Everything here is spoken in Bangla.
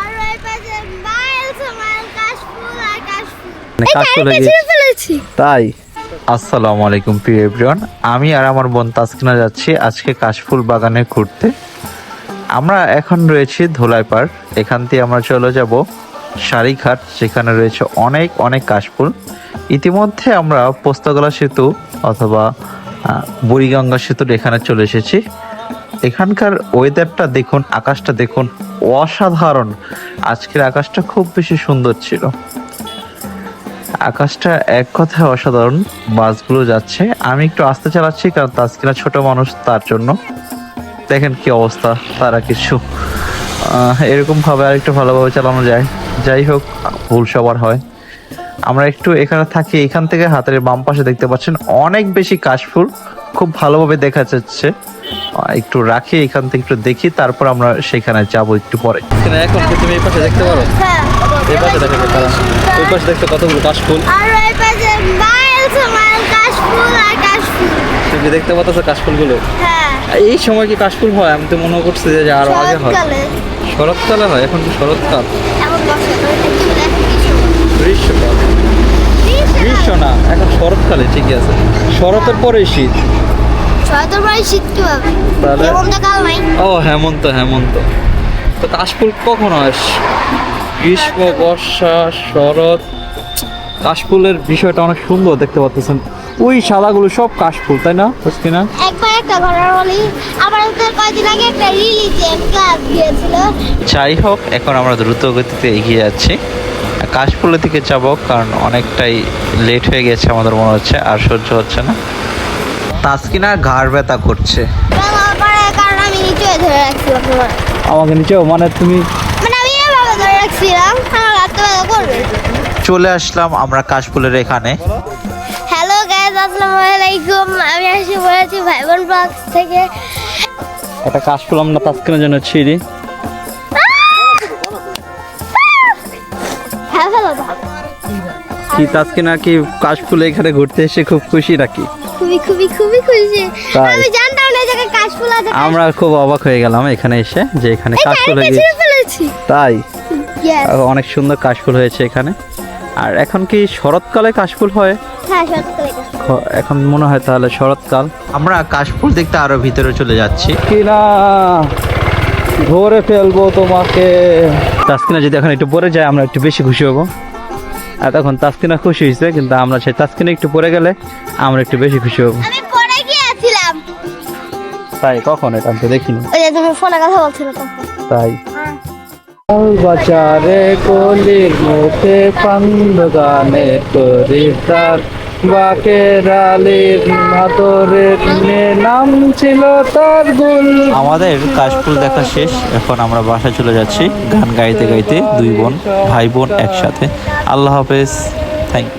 আর ওই পাশে মাইলস মাইল কাশফুল আর কাশফুল মানে এই ফেলেছি। তাই? আসসালামু আলাইকুম প্রিয় এভরিওয়ান আমি আর আমার বোন তাসকিনা যাচ্ছি আজকে কাশফুল বাগানে ঘুরতে। আমরা এখন রয়েছি ধোলাই পার্ক এখান থেকে আমরা চলে যাব সারিঘাট যেখানে রয়েছে অনেক অনেক কাশফুল। ইতিমধ্যে আমরা পোস্তগলা সেতু অথবা আহ, বুড়িগঙ্গা সেতুর এখানে চলে এসেছি। এখানকার ওয়েদারটা দেখুন, আকাশটা দেখুন, অসাধারণ। আজকের আকাশটা খুব বেশি সুন্দর ছিল। আকাশটা এক কথায় অসাধারণ, বাসগুলো যাচ্ছে। আমি একটু আস্তে চালাচ্ছি, কারণ তাস্কিনা ছোট মানুষ, তার জন্য। দেখেন কি অবস্থা, তারা কিছু। এরকম ভাবে আর একটু ভালোভাবে চালানো যায়। যাই হোক, ভুল সবার হয়। আমরা একটু এখানে থাকি, এখান থেকে হাতের বাম পাশে দেখতে পাচ্ছেন, অনেক বেশি কাশফুল। খুব ভালোভাবে দেখা যাচ্ছে। একটু রাখি এখান থেকে একটু দেখি তারপর আমরা সেখানে যাব একটু পরে। এখন কি তুমি এই পাশে দেখতে পারো? হ্যাঁ। এই পাশে দেখো তারা ওই পাশে দেখতে কতগুলো কাশফুল? আর ওই পাশে মাইলস মাইল কাশফুল আর কাশফুল। তুমি দেখতে পাচ্ছ কাশফুলগুলো? হ্যাঁ। এই সময় কি কাশফুল হয়? আমি তো মনে করছি যে আরও আগে হয়। শরৎকালে। শরৎকালে হয়? এখন তো শরৎকাল। এখন বর্ষাকালে গ্রীষ্মকাল গ্রীষ্ম না এখন শরৎকালে ঠিকই আছে। শরতের পরে শীত। শরতের পরে শীত কি হবে। তাহলে? নাই। ও হেমন্ত হেমন্ত। তো কাশফুল কখন হয়? গ্রীষ্ম বর্ষা শরৎ। কাশফুলের বিষয়টা অনেক সুন্দর দেখতে পাচ্ছেন। ওই শালাগুলো সব কাশফুল তাই না বুঝছি না? একবার একটা বলি। কয়দিন আগে একটা যাই হোক এখন আমরা দ্রুত গতিতে এগিয়ে যাচ্ছি। কাশফুলের দিকে যাব কারণ অনেকটাই লেট হয়ে গেছে আমাদের মনে হচ্ছে আর সহ্য হচ্ছে না। তাসকিনা ঘাড় ব্যথা করছে। নিচে আমাকে নিচেও মানে তুমি মানে চলে আসলাম আমরা কাশফুলের এখানে। হ্যালো গাইজ আসসালামু আলাইকুম। আমি আসি বলেছি ভাই বোন বক্স থেকে। একটা কাশফুল আমরা তাসকিনের জন্য ছিঁড়ি। কি তাসকিনা কি কাশফুল এখানে ঘুরতে এসে খুব খুশি নাকি? খুবই খুবই খুবই খুশি। তাই? আমি জানতাম না এই কাশফুল আছে। আমরা খুব অবাক হয়ে গেলাম এখানে এসে যে এখানে কাশফুল হয়ে ছিঁড়ে তাই? অনেক সুন্দর কাশফুল হয়েছে এখানে। আর এখন কি শরৎকালে কাশফুল হয়? হ্যাঁ এখন মনে হয় তাহলে শরৎকাল। আমরা কাশফুল দেখতে আরও ভিতরে চলে যাচ্ছি। কিনা ধরে ফেলব তোমাকে। তাসকিনা যদি এখন একটু পরে যায় আমরা একটু বেশি খুশি হব। আর তখন তাসকিনা খুশি হয়েছে কিন্তু আমরা সেই তাসকিনা একটু পরে গেলে আমরা একটু বেশি খুশি হব। আমি পরে গিয়েছিলাম। তাই কখন এটা আমি তো দেখিনি। ওই যে তুমি ফোনে কথা বলছিলে তাই। বাজারে গলির মুখে পান্দ গানে আমাদের কাশফুল দেখা শেষ, এখন আমরা বাসায় চলে যাচ্ছি। গান গাইতে গাইতে দুই বোন, ভাই বোন একসাথে। আল্লাহ হাফেজ। Thank you